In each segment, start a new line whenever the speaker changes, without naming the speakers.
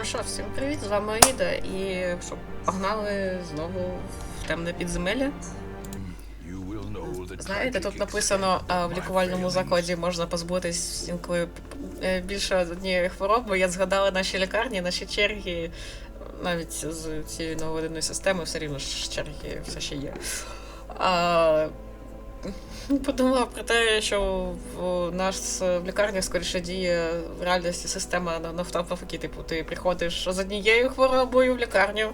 Ну що, всім привіт, з вами Аїда, і що, погнали знову в темне підземелля. Знаєте, тут написано а, в лікувальному закладі можна позбутись інколи е, більше однієї хвороби. Я згадала наші лікарні, наші черги, навіть з цією нововведеною системою все рівно ж черги все ще є. Подумала про те, що в нас в лікарні скоріше діє в реальності система на типу, ти приходиш з однією хворобою в лікарню,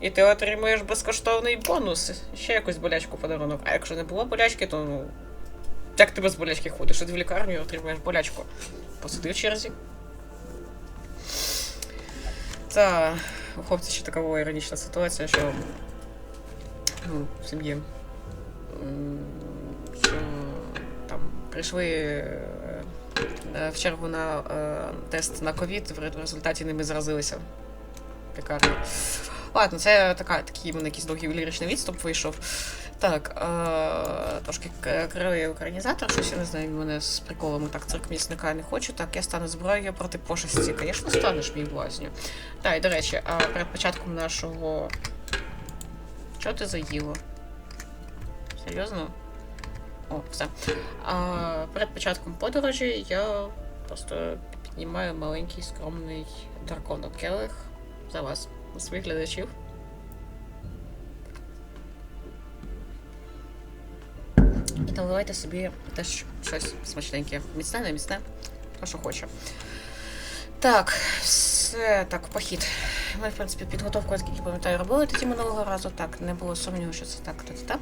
і ти отримуєш безкоштовний бонус, ще якусь болячку подарунок. А якщо не було болячки, то ну. Як ти без болячки ходиш? Іди в лікарню і отримуєш болячку. Посиди в черзі. Та у хлопця ще така іронічна ситуація, що ну, в сім'ї. Прийшли е, е, в чергу на е, тест на ковід, в результаті ними заразилися в лікарні. Ладно, це така, такий мене якийсь довгий ліричний відступ вийшов. Так, е, трошки кривий українізатор, щось я не знаю, мене з приколами так цирк міцника не хочу. Так, я стану зброєю проти пошесті. Звісно, станеш мій блазню. Так, і до речі, а перед початком нашого. Що ти заїла? Серйозно? О, все. А, перед початком подорожі я просто піднімаю маленький скромний келих за вас, за своїх глядачів. І наливайте собі теж щось смачненьке. Міцне, не міцне, то що хоче. Так, все, так, похід. Ми, в принципі, підготовку, наскільки пам'ятаю, робили тоді минулого разу. Так, не було сумніву, що це так, так, так.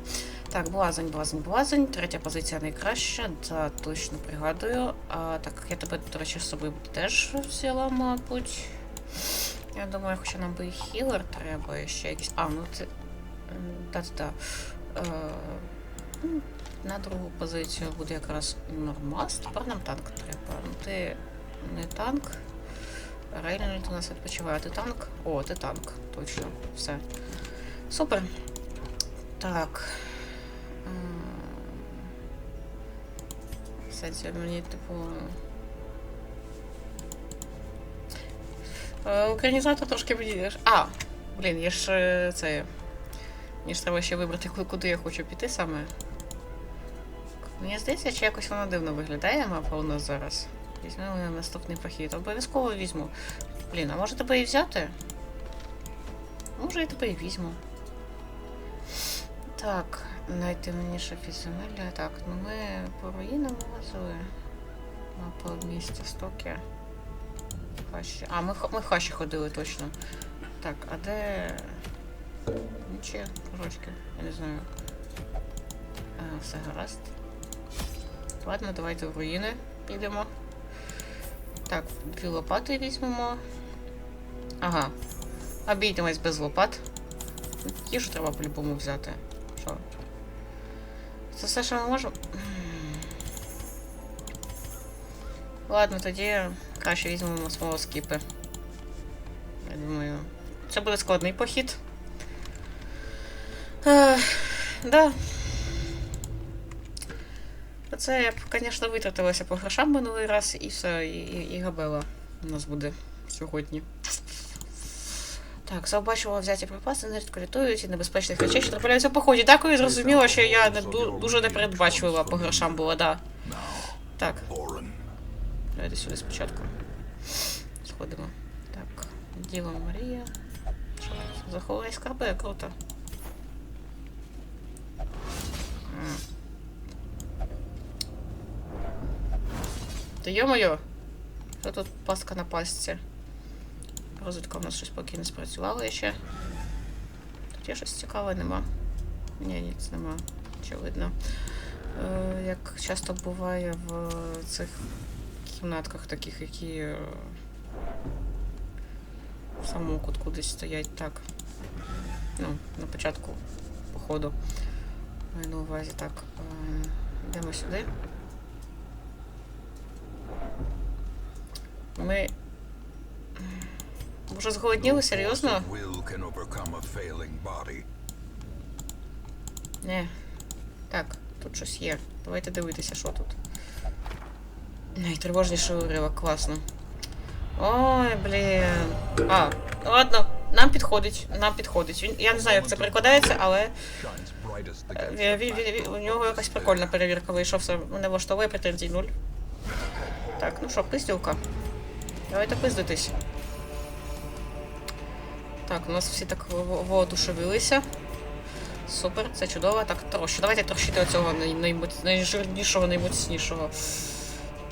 Так, блазень, блазень, блазень. Третя позиція найкраща, да, точно пригадую. А, так, я тебе, до речі, з собою теж взяла, мабуть. Я думаю, хоча нам би і хілер треба, і ще якийсь. А, ну це. Та-та-та. Е, на другу позицію буде якраз нормас. Тепер нам танк треба. Ну ти не танк. Рейнольд у нас відпочиває. Ти танк? О, ти танк. Точно. Все. Супер. Так. Це мені, типу. Е, Українізатор трошки мені. А, блін, є ж е, це. Мені ж треба ще вибрати, куди я хочу піти саме. Мені здається, чи якось воно дивно виглядає мапа у нас зараз. Візьмемо на наступний похід. Обов'язково візьму. Блін, а може тебе і взяти? Може, я тебе і візьму. Так, найтемніше підземелля. Так, ну ми по руїнам лазили. Мапа місті Стокі. Хащі. А, ми, ми хащі ходили точно. Так, а де. Ніче, кружочки, я не знаю. А, все гаразд. Ладно, давайте в руїни підемо. Так, дві лопати візьмемо. Ага. Обійдемось без лопат. Їжу треба по-любому взяти. Що? Це все, що ми можемо. Ладно, тоді краще візьмемо свого скіпи. Я думаю. Це буде складний похід. Ех, да. Це я б, звісно, витратилася по грошам минулий раз і все, і, і, і габела у нас буде сьогодні. Так, завбачила взяті припаси, не рятують і небезпечних речей, що трапляються в поході. Дякую, зрозуміло, що я не ду- дуже непередбачлива по грошам була, да. Так, давайте сюди спочатку. Сходимо. Так, Діва Марія. Заховай скарби, круто. Та йо-моє! Що тут пастка на пастці? Розвідка у нас щось поки не спрацювала ще. Тут є щось цікаве, нема. Ні, ніц нема. Очевидно. Е, як часто буває в цих кімнатках таких, які е, в самому кутку десь стоять так. Ну, на початку походу. Маю на увазі так. Е, йдемо сюди. Ми. Може зголодніли, серйозно? Не. Так, тут щось є. Давайте дивитися, що тут. Найтривожніший уривок, класно. Ой, блін. А, ладно, нам підходить, нам підходить. Він, я не знаю, як це перекладається, але е, він, він, він, у нього якась прикольна перевірка вийшов, все мене влаштовує претензій нуль. Так, ну що, пизділка. Давайте пиздитись. Так, у нас всі так воодушевилися. Супер, це чудово. Так, трощу. Давайте трощити оцього най- найжирнішого, наймоцнішого.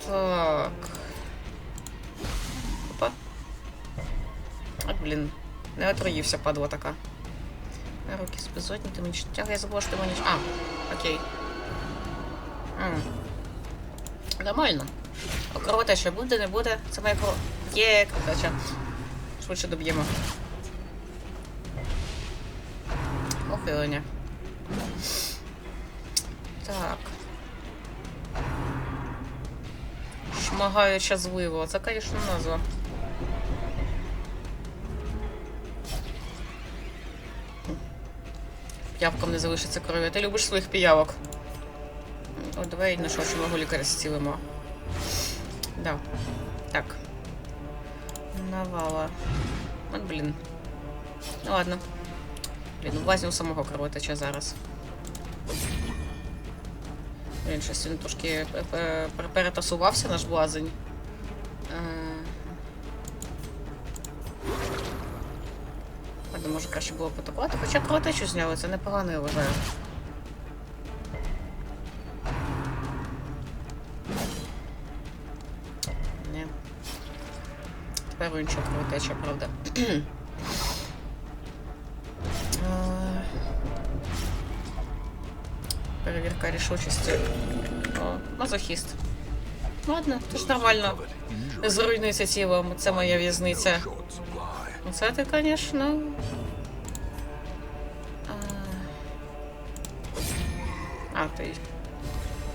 Так. Опа. От, блін. Не отруївся, падла така. Руки з безодні, ти мені тяг, я забула, що ти мені. А, окей. М. Нормально. Кровотеча буде, не буде. Це моя кров. Є кровотеча. Швидше доб'ємо. Ухилення. Так. Шмагаюча злива. Це, звісно, назва. П'явкам не залишиться крові. Ти любиш своїх піявок. О, давай на що мого лікаря зцілимо. Да. Так. Навала. От, блін. Ну ладно. Блін, у влазні у самого кровотеча зараз. Блін, щось він трошки е, е, перетасувався наш блазень. Е. Ладно, може краще було потакувати, хоча кровотечу зняли, це непогано, я вважаю. Тепер у іншого кровотеча, правда. Е, Перевірка рішучості. О, мазохіст. Ладно, то ж нормально.
Injury
Зруйнується тілом, це моя в'язниця.
short supply.
Ну, Це ти, звісно. А, ти.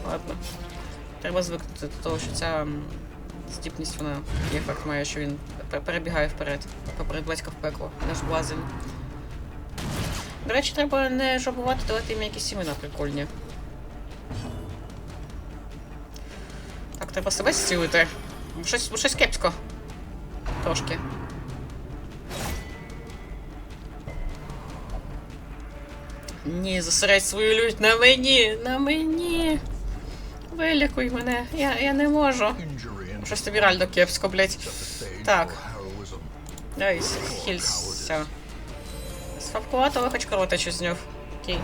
Ладно. Треба звикнути до того, що ця м, здібність, вона є ефект має, що він пе- перебігає вперед. Поперед батька в пекло. Наш блазень. До речі, треба не жабувати, давати їм якісь імена прикольні. Так, треба себе зцілити. Щось, щось кепсько. Трошки. Ні, зосередь свою лють на мені, на мені. Вилікуй мене, я, я не можу. Щось тобі реально кепсько, блядь. Так. Дивись, хілься. Сфабкуватого хоч кровотечу зняв. Окей.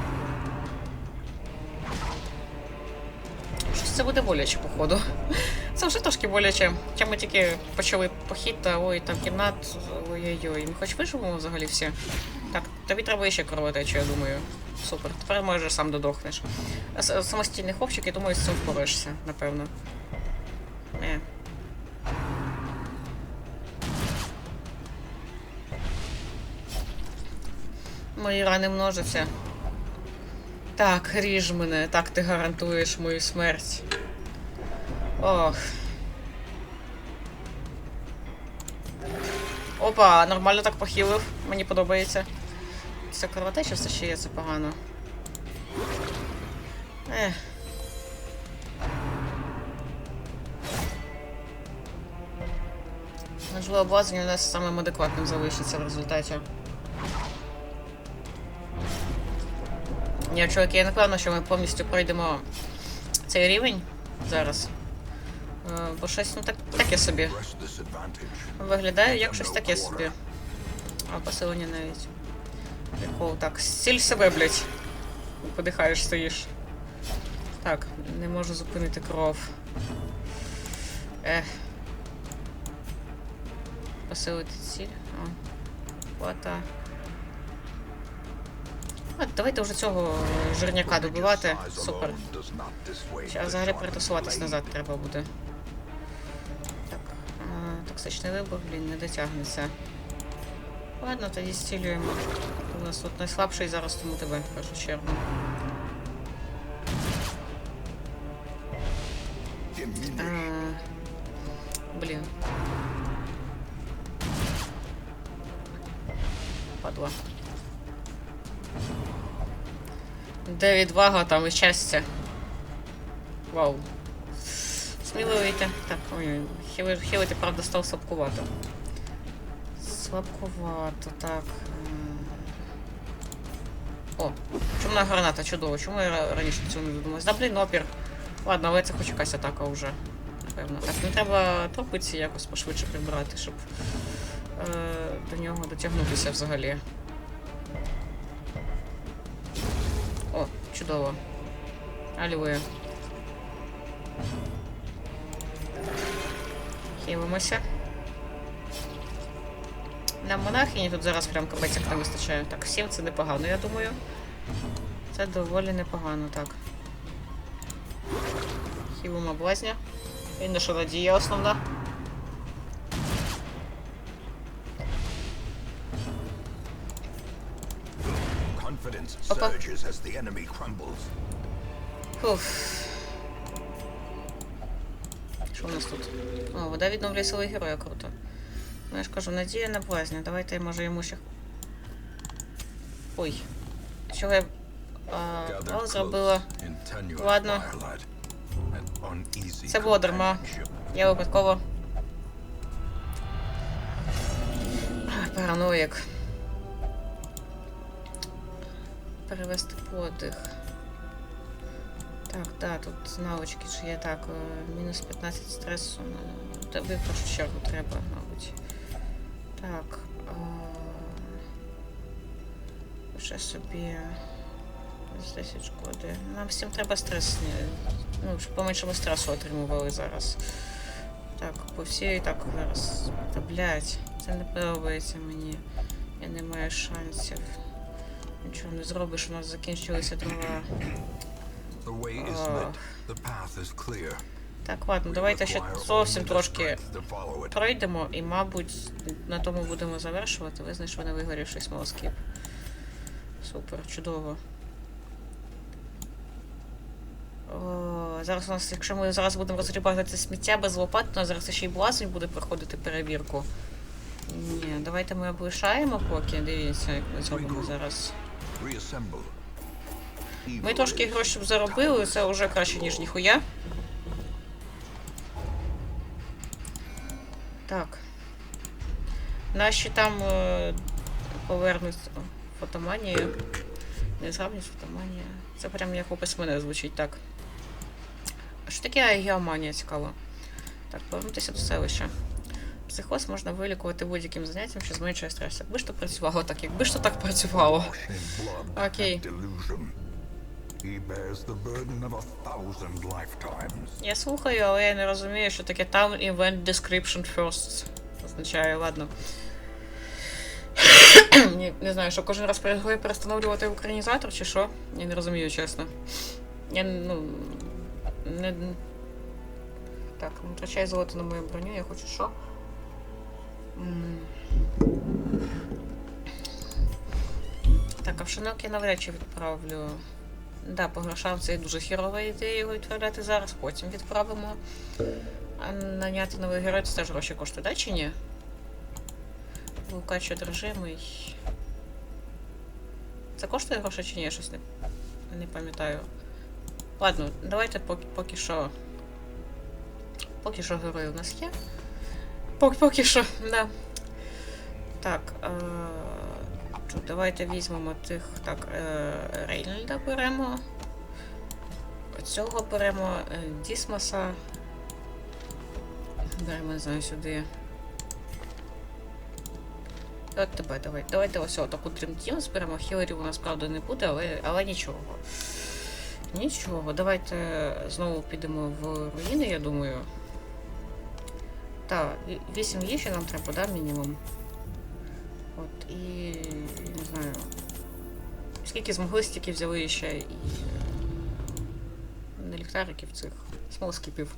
Щось це буде боляче, походу. Це вже трошки боляче. Хоча ми тільки почали похід, та ой, там кімнат. Ой-ой-ой. Ми хоч виживемо взагалі всі. Так, тобі треба ще кровотечу, я думаю. Супер. Тепер може сам додохнеш. Самостійний хлопчик, я думаю, з цим впораєшся, напевно. Не. Мої рани множаться. Так, ріж мене, так ти гарантуєш мою смерть. Ох. Опа, нормально так похилив. Мені подобається. Це кровотеча все ще є, це погано. Ех. Можливо, обладнання у нас самим адекватним залишиться в результаті. Ні, чуваки, я не певна, що ми повністю пройдемо цей рівень зараз. Е, Бо щось ну так, таке собі. Виглядає як щось таке собі. А посилення навіть. Прикол, так. Стіль себе, блядь. Подихаєш, стоїш. Так, не можу зупинити кров. Ех. Посилити ціль. О. Хвата. Давайте вже цього жирняка добивати. Супер. Зараз взагалі перетасуватись назад треба буде. Так, токсичний вибух, блін, не дотягнеться. Ладно, тоді стілюємо. У нас тут найслабший зараз, тому тебе в першу чергу. Де відвага, там і щастя. Вау. Сміло. Так, ой, хили- хилити, правда, став слабкувато. Слабкувато, так. О, чумна граната, чудово. Чому я раніше до цього не додумалась? Да, блін, опір. Ладно, але це хоч якась атака вже. Напевно. Так, не треба тропиці якось пошвидше прибрати, щоб е, до нього дотягнутися взагалі. Чудово. Алілуя. Хилимося. Нам монахині тут зараз прям кабець як не вистачає. Так, 7 це непогано, я думаю. Це доволі непогано, так. Хілимо блазня. Він наша надія основна. Опа. Фуф. Що у нас тут? О, вода відновлює сили героя, круто. Ну, я ж кажу, надія на блазня. Давайте, може, йому ще. Ой. Чого я. А, зробила. Ладно. Це було дарма. Я випадково. Параноїк. Перевести подих. Так, да, тут навички чи є так. е, Мінус 15 стресу. ну, Тобі в першу чергу треба, мабуть. Так. е, Ще собі. з 10 шкоди. Нам всім треба стрес. Ну, щоб поменше ми стресу отримували зараз. Так, по всій так зараз. Та блять, це не подобається мені. Я не маю шансів. Нічого не зробиш, у нас
path is clear.
Так, ладно, давайте ще зовсім трошки пройдемо і, мабуть, на тому будемо завершувати. Ви знайшли не вигорівший смолоскіп. Супер, чудово. О, зараз у нас, якщо ми зараз будемо розгрібати це сміття без лопат, то у нас зараз ще й блазень буде проходити перевірку. Ні, давайте ми облишаємо поки. Дивіться, як ми зробимо зараз. Ми трошки
is
грошей заробили, це вже краще, ніж ніхуя. Так. Наші там е, повернуть. Не згадність фотоманія. Це прям як опис мене звучить так. А що таке геоманія цікаво? Так, повернутися до селища. Психоз можна вилікувати будь-яким заняттям, що зменшує стрес. Якби ж то працювало так, якби ж то так працювало.
lifetimes.
Я слухаю, але я не розумію, що таке Town Event Description First означає, ладно. не, не знаю, що кожен раз перестановлювати українізатор чи що? Я не розумію, чесно. Я ну. Не. Так, не втрачай золото на мою броню, я хочу що? Так, а в шинок я навряд чи відправлю. Да, по грошам це дуже хірова ідея його відправляти зараз, потім відправимо. А наняти новий герой це теж гроші коштує, да чи ні? Лукач одержимий. Це коштує гроші чи ні? Я щось не, не пам'ятаю. Ладно, давайте поки, поки що. Поки що герой у нас є. Поки, поки що, да. Так. Е- давайте візьмемо тих. Так, е, Рейнольда беремо. Цього беремо е, Дісмоса. Беремо, не знаю, сюди. От тебе, давай. Давайте ось таку Dream Team зберемо. Хілерів у нас, правда, не буде, але, але нічого. Нічого. Давайте знову підемо в руїни, я думаю. Так, 8 їжі нам треба, да, мінімум. От, і не знаю. Скільки змогли, стільки взяли ще і е, не ліхтариків цих смолоскипів.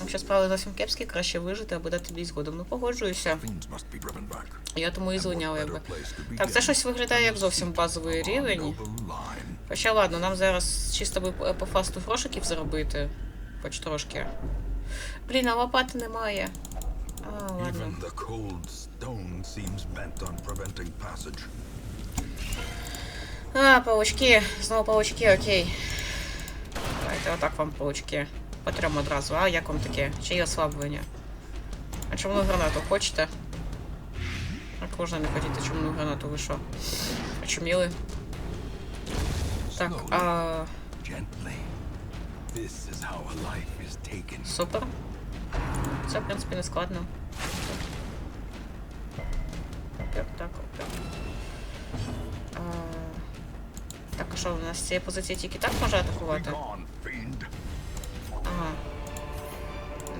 Якщо справи зовсім кепські, краще вижити або дати бій згодом. Ну погоджуюся. Я тому і
better
якби. Так, це щось виглядає як зовсім базовий рівень. Хоча ладно, нам зараз чисто би по- фасту грошиків заробити. Хоч трошки. Блін, а лопати немає. А, ладно. А, паучки. Знову паучки, окей. Давайте отак вам паучки. По трьом одразу. А як вам таке? Чи є ослаблення? чому гранату хочете? А кожна не хотіти чому гранату, ви що? Очуміли? Так, а... Супер. Це, в принципі, не складно. Так, так, так. А, так, а що, у нас з цієї позиції тільки так може атакувати? Ага.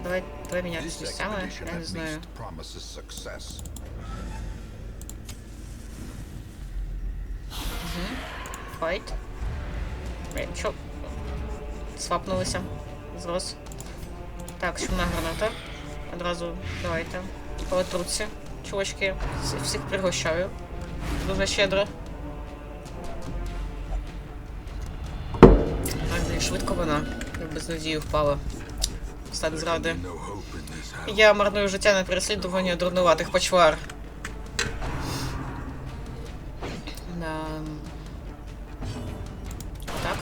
Давай, давай місцями,
expedition
я не знаю.
success.
Файт. Блін, чо? Свапнулися. Зрос. Так, шумна граната. Одразу давайте. По. Чувачки. Всіх пригощаю. Дуже щедро. Так, швидко вона. Без надії впала. Стан зради. Я марную життя на переслідування дурнуватих почвар. Да. Так.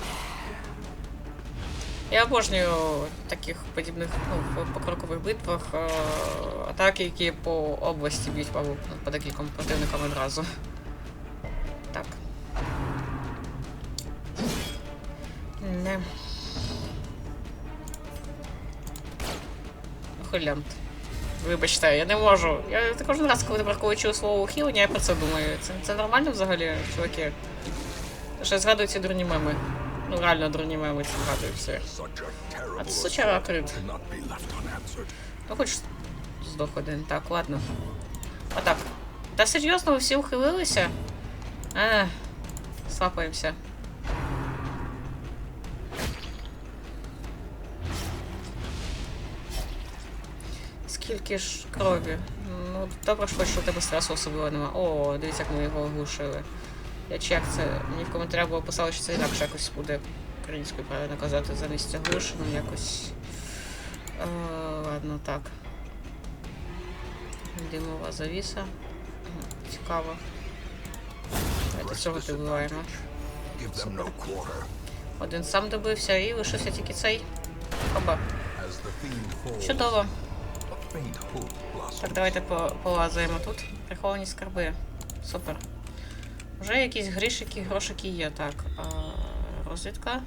Я обожнюю таких подібних ну, в покрокових битвах е, атаки, які по області б'ють по, по декільком противникам одразу. Хулянт. Вибачте, я не можу. Я кожен раз, коли тепер чую слово ухилення, я про це думаю. Це, це нормально взагалі, чуваки? Що я згадую ці дурні меми. Ну реально дурні меми ці згадую всі.
Such a terrible
А це сучара крит. Ну хоч здох один. Так, ладно. Отак. Та серйозно, ви всі ухилилися? А, слапаємося. Скільки ж крові? Ну, добре, що хоч у тебе стресу особливо нема. О, дивіться, як ми його оглушили. Я чи як це. Мені в коментарях було писали, що це інакше якось буде українською правильно казати, замість оглушено якось. Е, ладно, так. Димова завіса. Цікаво. Давайте цього добиваємо. Один сам добився і лишився тільки цей. Оба.
As the fiend falls,
Чудово. Так, давайте по- полазаємо тут. Приховані скарби. Супер. Вже якісь грішики, грошики є. Так. Розвідка.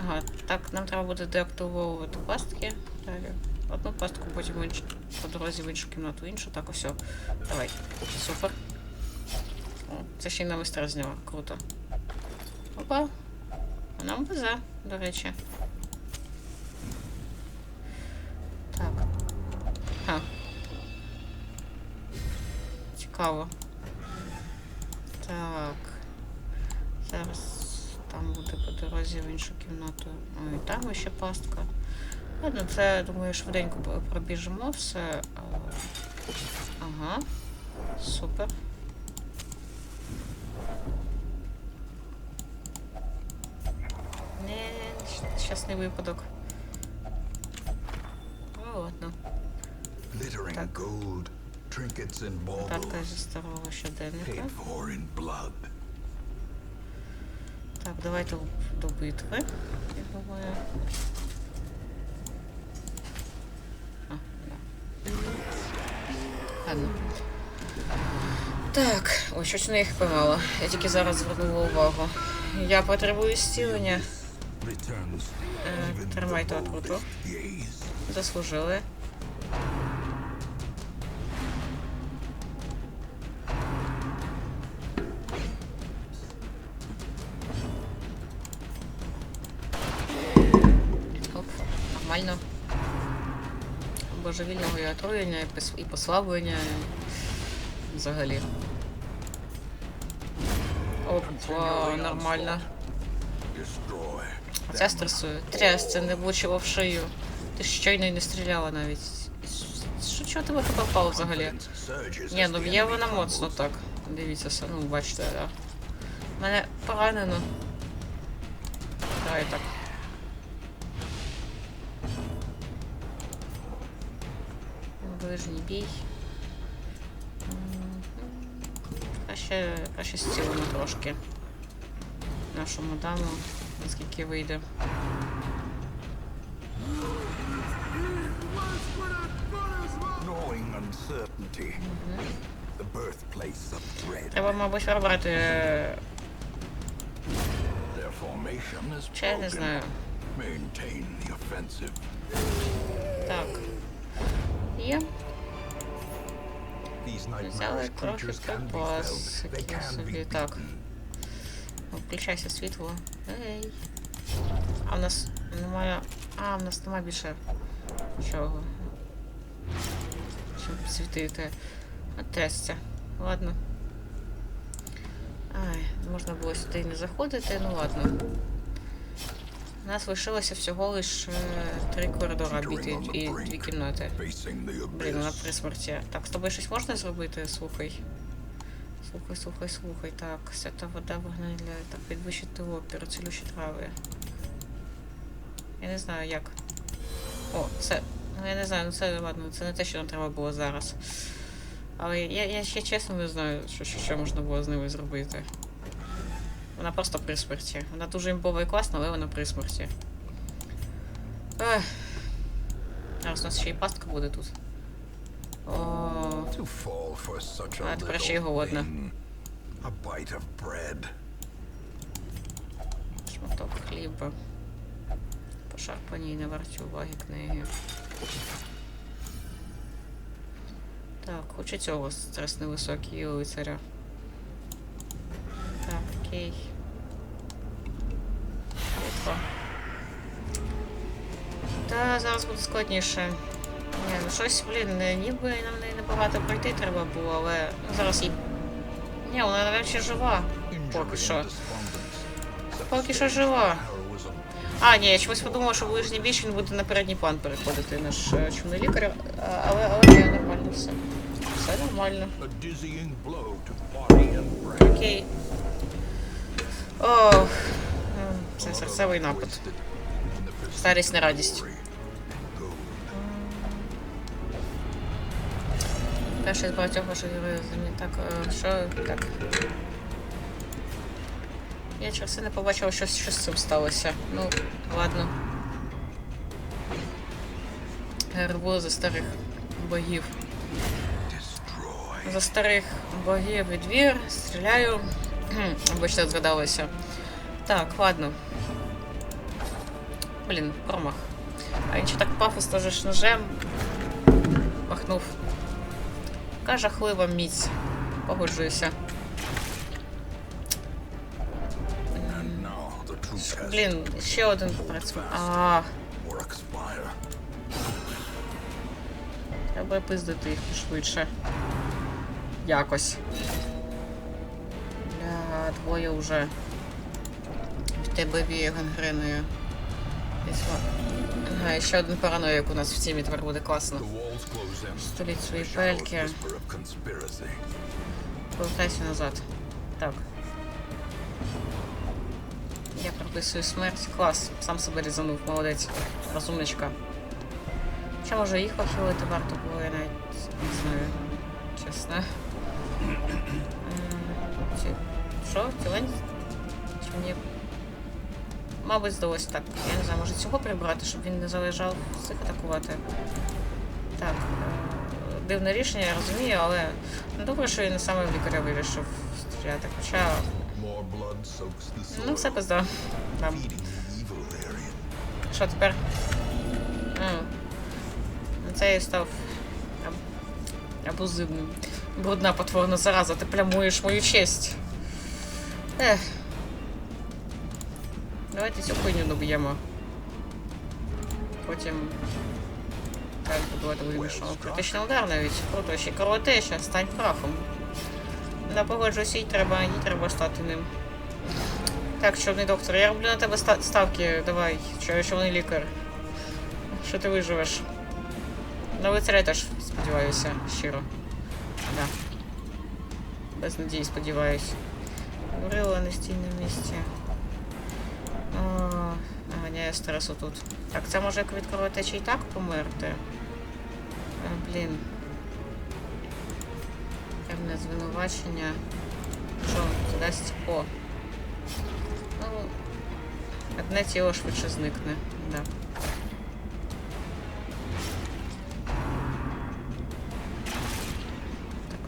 Ага, так, нам треба буде деактивовувати пастки. Далі. Одну пастку, потім іншу, по дорозі в іншу кімнату, іншу. Так, ось. Давай. Супер. О, це ще й на зняла. Круто. Опа. А нам везе, до речі. Цікаво. Так. Зараз там буде по дорозі в іншу кімнату. Ой, там ще пастка. Ладно, це, думаю, швиденько пробіжимо все. Ага. Супер. Не, щасний випадок. Ну, ладно. Так.
Gold, trinkets and baubles,
зі старого щоденника.
paid for in blood.
Так, давайте до битви. Я думаю. А, да. Ладно. Так, ой, щось у них поймало. Я тільки зараз звернула увагу. Я потребую зцілення. Е, тримайте отруту. Заслужили. Божевільного і отруєння, і послаблення. Взагалі. Опа, нормально. Ця стресує. Тряс, це не влучило в шию. Ти щойно й не стріляла навіть. Що чого тебе попало взагалі? Ні, ну б'є вона моцно так. Дивіться, ну бачите, да. Мене поранено. Давай так. Ближній бій. Мгм. Краще, краще зцілимо трошки. Нашу мадаму, наскільки вийде. Треба, мабуть, вибрати. е, Чи я не знаю. Так. Є. Взяли трохи припас. собі. Так. Включайся світло. Ей. А в нас немає. А, в нас немає більше чого. Чим світити. От трясця. Ладно. Ай, можна було сюди не заходити, ну ладно. У нас лишилося всього лише три коридора біти і дві кімнати. Блін, вона при смерті. Так, з тобою щось можна зробити? Слухай. Слухай, слухай, слухай. Так, свята вода для так, підвищити опір, цілющі трави. Я не знаю як. О, це. Ну я не знаю, ну це ладно, це не те, що нам треба було зараз. Але я, я ще чесно не знаю, що, що можна було з ними зробити. Вона просто при смерті. Вона дуже імбова і класна, але вона при смерті. Ех. Зараз у нас ще й пастка буде тут. А, тепер ще й голодна. Шматок хліба. Пошарпані і не варті уваги книги. Так, хочу цього стрес невисокий лицаря. Так, окей. Швидко. Та зараз буде складніше. Ні, ну щось, блін, ніби нам не набагато пройти треба було, але ну, зараз їй. Ні, вона навіть жива. Поки що. Поки що жива. А, ні, я чомусь подумала, що ближній більш він буде на передній план переходити наш е, чумний лікар, але, але ні, нормально все. Все нормально. Окей. Ох. Це серцевий напад. Старість не радість. Перший з багатьох ваших героїв. Так, е, що так. Я це не побачила, що, що з цим сталося. Ну, ладно. Гербу за старих богів. За старих богів і двір стріляю. Вибачте, згадалося. Так, ладно. Блін, промах. А він ще так пафосно же ножем махнув. Яка жахлива міць. Погоджуюся. Блін, ще один працює. А,
or expire.
треба пиздити їх швидше. Якось. Бля, двоє вже. В тебе віє гангреною. Ага, і ще один параноїк у нас в тімі тепер буде класно. Століть свої пельки. Повертайся назад. Так. Я прописую смерть. Клас. Сам себе різанув. Молодець. Розумничка. Чи може їх похилити варто було, я навіть не знаю. Чесно. М, Чи... Що? Тілень? Чи мені... Мабуть, здалося так. Я не знаю, може цього прибрати, щоб він не залежав цих атакувати. Так. е, Дивне рішення, я розумію, але ну, добре, що він не саме в лікаря вирішив стріляти. Хоча, ну все пизда. Там. Що тепер? Ну, Це і став абузивним. Брудна потворна зараза, ти плямуєш мою честь. Ех. Давайте цю хуйню доб'ємо. Потім. Так, будувати вимішав. Критичний удар навіть. Круто, ще коротеща, стань прахом. Да, погоджуюся, їй треба, їй треба стати ним. Так, чорний доктор, я роблю на тебе ставки. Давай, чо- чорний лікар. Що ти виживеш? На лицаря теж сподіваюся, щиро. Да. Без надії сподіваюсь. Горила на стільному місці. О, стресу тут. Так, це може як від кровотечі і так померти. А, блін. Певне звинувачення. Що це дасть? О. Ну, одне тіло швидше зникне. Да.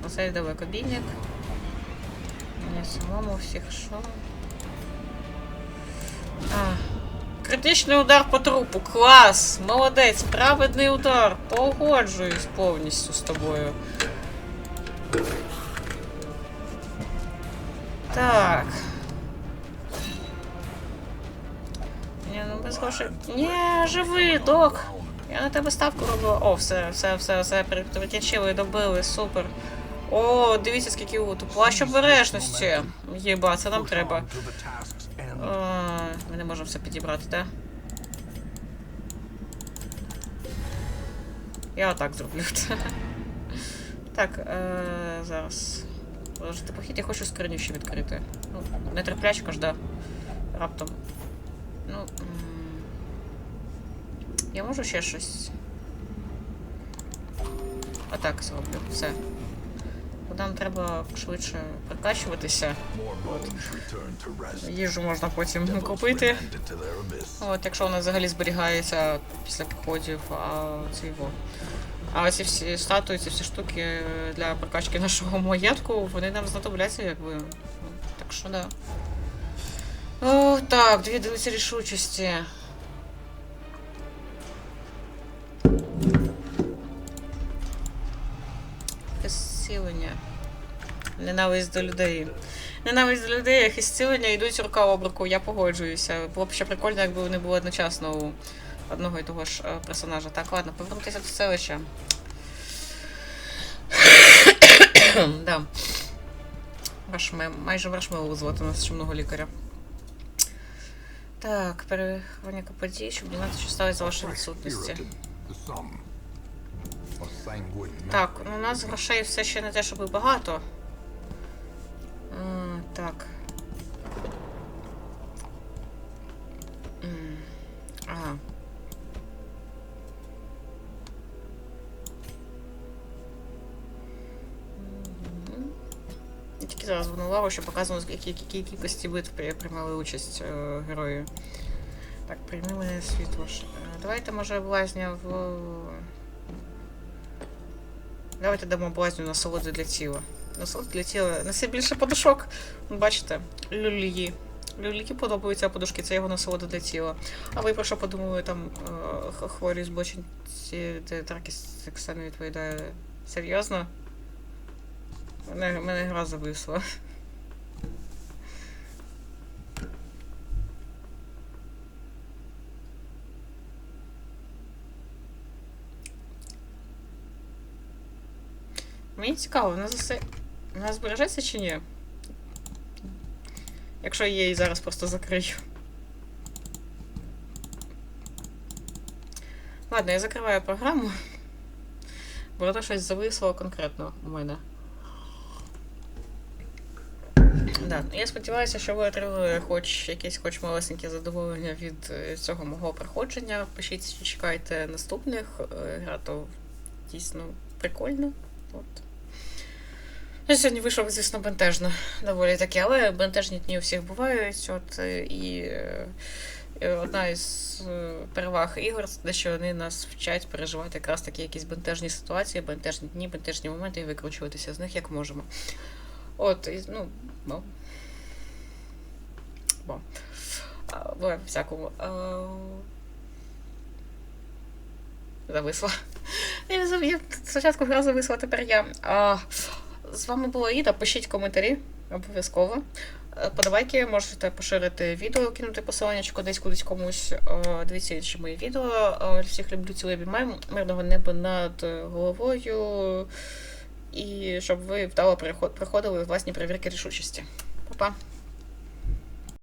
Поставить далекобійник. Мені самому всіх що? А. Критичний удар по трупу. Клас! Молодець! Праведний удар! Погоджуюсь повністю з тобою. Так. Ні, ну без грошей. Ні, живий, док! Я на тебе ставку робила. О, все, все, все, все, притячили, добили, супер. О, дивіться, скільки луту. Плащ обережності. Єба, це нам треба. можемо все підібрати, так? Я отак зроблю. Так, е, зараз. Продовжити похід, я хочу скриню ще відкрити. Ну, нетерплячка ж, да. Раптом. Ну. м, Я можу ще щось. Отак зроблю. Все. Нам треба швидше прокачуватися.
Rest.
Їжу можна потім купити. От, якщо вона взагалі зберігається після походів, а це його. А ці всі статуї, ці всі штуки для прокачки нашого маєтку, вони нам знадобляться, якби. Ну, Так що да. О, так, дві дивіться рішучості. Ненависть до людей. Ненависть до людей, як і зцілення йдуть рука об руку, я погоджуюся. Було б ще прикольно, якби вони були одночасно у одного і того ж е, персонажа. Так, ладно, повернутися до селища. да. Вашме, майже вашмелу звати у нас ще много лікаря. Так, переховання подій, щоб дізнатися, що сталося за вашої відсутності. Так, ну, у нас грошей все ще не те, щоб і багато. М, так. Ага. Тільки зараз звернула що показано, в якій кількості битв приймали участь е, герої. Так, прийми мене світло. Е, Давайте, може, влазня в. Давайте дамо блазню насолоду для тіла. Для тіла. Неси більше подушок. Бачите, люлії. Люліки подобаються, подушки це його насолода для тіла. А ви про що подумали там е, хворі збочинці, де траки сексуально відповідає? Серйозно? Мене, мене гра зависла. Мені цікаво, вона засе... Вона збережеться чи ні? Якщо я її зараз просто закрию. Ладно, я закриваю програму. Бо щось зависло конкретно у мене. Да. Я сподіваюся, що ви отримали хоч якесь хоч малесеньке задоволення від е, цього мого проходження. Пишіть, чекайте наступних. Е, Гра то дійсно прикольно. От. Сьогодні вийшов, звісно, бентежно доволі таки, але бентежні дні у всіх бувають. От, е, і е, е, одна із переваг ігор те, що вони нас вчать переживати якраз такі якісь бентежні ситуації, бентежні дні, бентежні моменти і викручуватися з них як можемо. От, і, ну, бо. Бо. Буває всякому. Зависла. Я спочатку гра зависла, тепер я. А, з вами була Іда. Пишіть коментарі обов'язково. Е, Подавайки, можете поширити відео, кинути посиланнячко десь кудись комусь. Е, Дивіться інші мої відео. Е, Всіх люблю, цілий обіймаю. Мирного неба над головою. І щоб ви вдало приходили власні перевірки рішучості. Па-па.